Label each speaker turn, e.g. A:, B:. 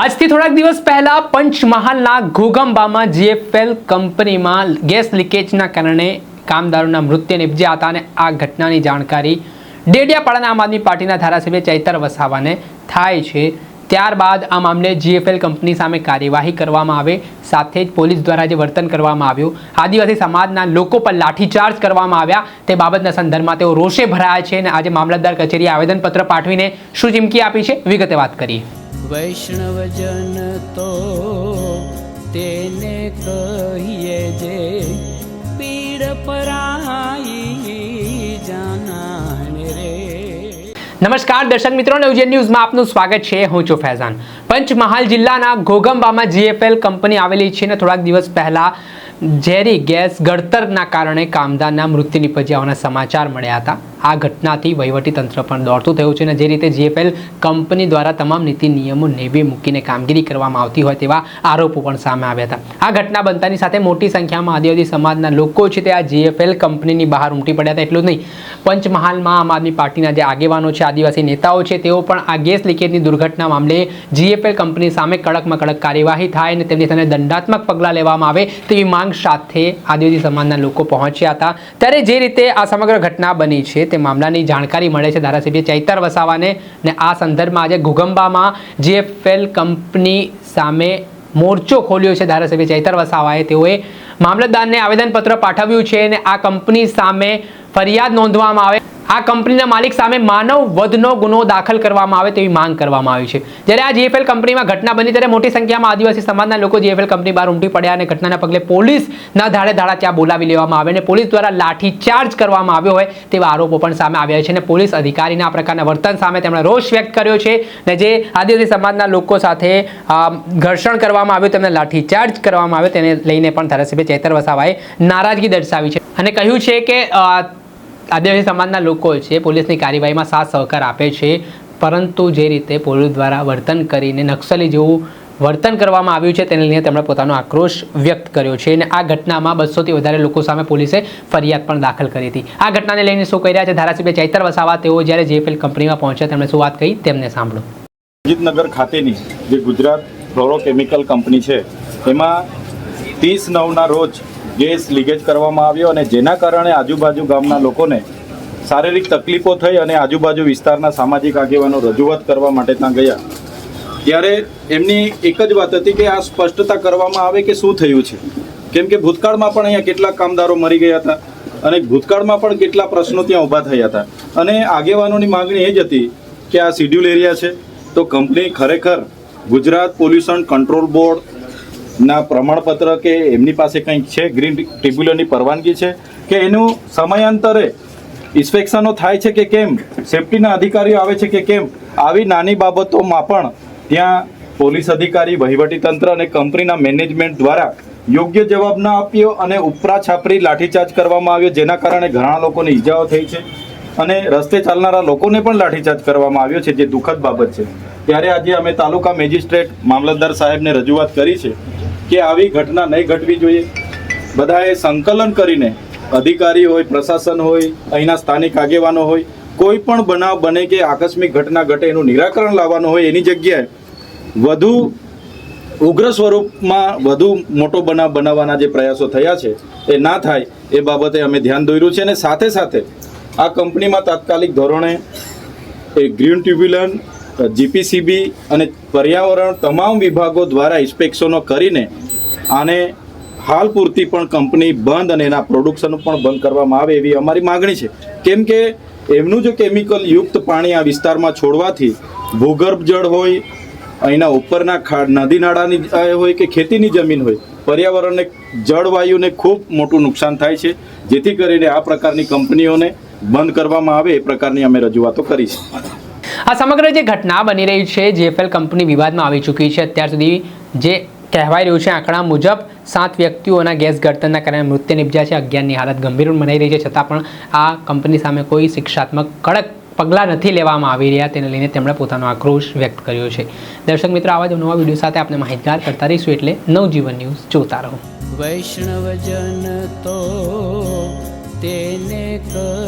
A: આજથી થોડાક દિવસ પહેલા પંચમહાલના ઘોગંબામાં જીએફએલ કંપનીમાં ગેસ લીકેજના કારણે કામદારોના મૃત્યુ નિપજ્યા હતા અને આ ઘટનાની જાણકારી ડેડિયાપાડાના આમ આદમી પાર્ટીના ધારાસભ્ય ચૈતર વસાવાને થાય છે. ત્યારબાદ આ મામલે જીએફએલ કંપની સામે કાર્યવાહી કરવામાં આવે, સાથે જ પોલીસ દ્વારા જે વર્તન કરવામાં આવ્યું, આદિવાસી સમાજના લોકો પર લાઠીચાર્જ કરવામાં આવ્યા. તે બાબતના સંદર્ભમાં તેઓ રોષે ભરાયા છે અને આજે મામલતદાર કચેરીએ આવેદનપત્ર પાઠવીને શું ચીમકી આપી છે? વિગતે વાત કરીએ.
B: વૈષ્ણવજન તો તેને કહીએ જે પીડ પરાઈ જાનાને રે.
A: નમસ્કાર, દર્શક મિત્રો નવજન ન્યૂઝમાં આપનું સ્વાગત છે. હું છું ફૈઝાન. પંચમહાલ જિલ્લાના ઘોગંબામાં જીએફએલ કંપની આવેલી છે ને થોડાક દિવસ પહેલા ઝેરી ગેસ ગળતરના કારણે કામદારના મૃત્યુ નિપજ્યા હોવાના સમાચાર મળ્યા હતા. આ ઘટનાથી વહીવટી તંત્ર પણ દોડતું થયું છે અને જે રીતે જીએફએલ કંપની દ્વારા તમામ નીતિ નિયમો નેવી મૂકીને કામગીરી કરવામાં આવતી હોય તેવા આરોપો પણ સામે આવ્યા હતા. આ ઘટના બનતાની સાથે મોટી સંખ્યામાં આદિવાસી સમાજના લોકો છે તે આ જીએફએલ કંપનીની બહાર ઉમટી પડ્યા હતા. એટલું જ નહીં, પંચમહાલમાં આમ આદમી પાર્ટીના જે આગેવાનો છે, આદિવાસી નેતાઓ છે, તેઓ પણ આ ગેસ લીકેજની દુર્ઘટના મામલે જીએફએલ કંપની સામે કડકમાં કડક કાર્યવાહી થાય અને તેમની સામે દંડાત્મક પગલાં લેવામાં આવે તેવી માંગ સાથે આદિવાસી સમાજના લોકો પહોંચ્યા હતા. ત્યારે જે રીતે આ સમગ્ર ઘટના બની છે તે મામલાની જાણકારી મળે છે ધારાસભ્ય ચૈતર વસાવાને ને આ સંદર્ભમાં આજે ઘુગંબામાં જીએફએલ કંપની સામે મોરચો ખોલ્યો છે ધારાસભ્ય ચૈતર વસાવાએ. તેઓએ મામલતદારને આવેદનપત્ર પાઠવ્યું છે અને આ કંપની સામે ફરિયાદ નોંધવામાં આવે આ કંપનીના માલિક સામે માનવ વધનો ગુનો દાખલ કરવામાં આવે તેવી માંગ કરવામાં આવી છે. જ્યારે આ જીએફએલ કંપનીમાં ઘટના બની, ત્યારે મોટી સંખ્યામાં આદિવાસી સમાજના લોકો જીએફએલ કંપની બહાર ઉમટી પડ્યા અને ઘટનાના પગલે પોલીસના ધાડે ધાડા ત્યાં બોલાવી લેવામાં આવે અને પોલીસ દ્વારા લાઠીચાર્જ કરવામાં આવ્યો હોય તેવા આરોપો પણ સામે આવ્યા છે અને પોલીસ અધિકારીના આ પ્રકારના વર્તન સામે તેમણે રોષ વ્યક્ત કર્યો છે અને જે આદિવાસી સમાજના લોકો સાથે ઘર્ષણ કરવામાં આવ્યું, તેમને લાઠીચાર્જ કરવામાં આવ્યો, તેને લઈને પણ ધારાસભ્ય ચેતર વસાવાએ નારાજગી દર્શાવી છે. અને કહ્યું છે કે આદિવાસી સમાજના લોકો છે, પોલીસની કાર્યવાહીમાં સાથ સહકાર આપે છે, પરંતુ જે રીતે પોલીસ દ્વારા વર્તન કરીને નક્સલી જેવું વર્તન કરવામાં આવ્યું છે, તેને લઈને તેમણે પોતાનો આક્રોશ વ્યક્ત કર્યો છે અને આ ઘટનામાં બસોથી વધારે લોકો સામે પોલીસે ફરિયાદ પણ દાખલ કરી હતી. આ ઘટનાને લઈને શું કહી રહ્યા છે ધારાસભ્ય ચૈતર વસાવા? તેઓ જ્યારે જેપીએલ કંપનીમાં પહોંચ્યા, તેમણે શું વાત કહી? તેમને સાંભળો.
C: અજીતનગર ખાતેની જે ગુજરાત ફ્લોરોકેમિકલ કંપની છે, એમાં ત્રીસ નવના રોજ ગેસ લીકેજ કરવામાં આવ્યો અને જેના કારણે આજુબાજુ ગામના લોકોને શારીરિક તકલીફો થઈ અને આજુબાજુ વિસ્તારના સામાજિક આગેવાનો રજૂઆત કરવા માટે ત્યાં ગયા. ત્યારે એમની એક જ વાત હતી કે આ સ્પષ્ટતા કરવામાં આવે કે શું થયું છે? કેમ કે ભૂતકાળમાં પણ અહીંયા કેટલાક કામદારો મરી ગયા હતા અને ભૂતકાળમાં પણ કેટલા પ્રશ્નો ત્યાં ઊભા થયા હતા. અને આગેવાનોની માગણી એ જ હતી કે આ શિડ્યુલ એરિયા છે. તો કંપની ખરેખર ગુજરાત પોલ્યુશન કંટ્રોલ બોર્ડના પ્રમાણપત્ર કે એમની પાસે કંઈક છે? ગ્રીન ટ્રિબ્યુનલની પરવાનગી છે? કે એનું સમયાંતરે ઇન્સ્પેક્શનો થાય છે કે કેમ? સેફટીના અધિકારીઓ આવે છે કે કેમ? આવી નાની બાબતોમાં પણ ત્યાં પોલીસ અધિકારી વહીવટીતંત્ર અને કંપનીના મેનેજમેન્ટ દ્વારા યોગ્ય જવાબ ન આપ્યો અને ઉપરા છાપરી લાઠીચાર્જ કરવામાં આવ્યો, જેના કારણે ઘણા લોકોને ઈજાઓ થઈ છે અને રસ્તે ચાલનારા લોકોને પણ લાઠીચાર્જ કરવામાં આવ્યો છે, જે દુઃખદ બાબત છે. ત્યારે આજે અમે તાલુકા મેજિસ્ટ્રેટ મામલતદાર સાહેબને રજૂઆત કરી છે કે આવી ઘટના નહીં ઘટવી જોઈએ. બધાએ સંકલન કરીને અધિકારી હોય, પ્રશાસન હોય, અહીંના સ્થાનિક આગેવાનો હોય, કોઈ પણ બનાવ બને કે આકસ્મિક ઘટના ઘટે એનું નિરાકરણ લાવવાનું હોય એની જગ્યાએ વધુ ઉગ્ર સ્વરૂપમાં વધુ મોટો બનાવ બનાવવાના જે પ્રયાસો થયા છે, એ ના થાય, એ બાબતે અમે ધ્યાન દોર્યું છે અને સાથે સાથે આ કંપનીમાં તાત્કાલિક ધોરણે એ ગ્રીન ટ્યુબ્યુલન જીપીસીબી અને પર્યાવરણ તમામ વિભાગો દ્વારા ઇન્સ્પેક્શનો કરીને આને હાલ પૂરતી પણ કંપની બંધ અને એના પ્રોડક્શન પણ બંધ કરવામાં આવે એવી અમારી માગણી છે. કેમ કે એમનું જો કેમિકલ યુક્ત પાણી આ વિસ્તારમાં છોડવાથી ભૂગર્ભ જળ હોય, અહીંના ઉપરના ખાડ, નદી નાળાની હોય કે ખેતીની જમીન હોય, પર્યાવરણને, જળવાયુને ખૂબ મોટું નુકસાન થાય છે. જેથી કરીને આ પ્રકારની કંપનીઓને બંધ કરવામાં આવે, એ પ્રકારની અમે રજૂઆતો કરી છે
A: આ સમગ્ર જે ઘટના બની રહી છે, જેએફએલ કંપની વિવાદમાં આવી ચૂકી છે, અત્યાર સુધી જે કહેવાય રહ્યું છે, આંકડા મુજબ સાત વ્યક્તિઓના ગેસ ગળતરના કારણે મૃત્યુ નિપજ્યા છે. અગિયારની હાલત ગંભીર બનાઈ રહી છે, છતાં પણ આ કંપની સામે કોઈ શિક્ષાત્મક કડક પગલાં નથી લેવામાં આવી રહ્યા. તેને લઈને તેમણે પોતાનો આક્રોશ વ્યક્ત કર્યો છે. દર્શક મિત્રો, આવા જ નવા વીડિયો સાથે આપણે માહિતગાર કરતા રહીશું એટલે નવજીવન ન્યૂઝ જોતા રહો.
B: વૈષ્ણવજન તો તેને કહીએ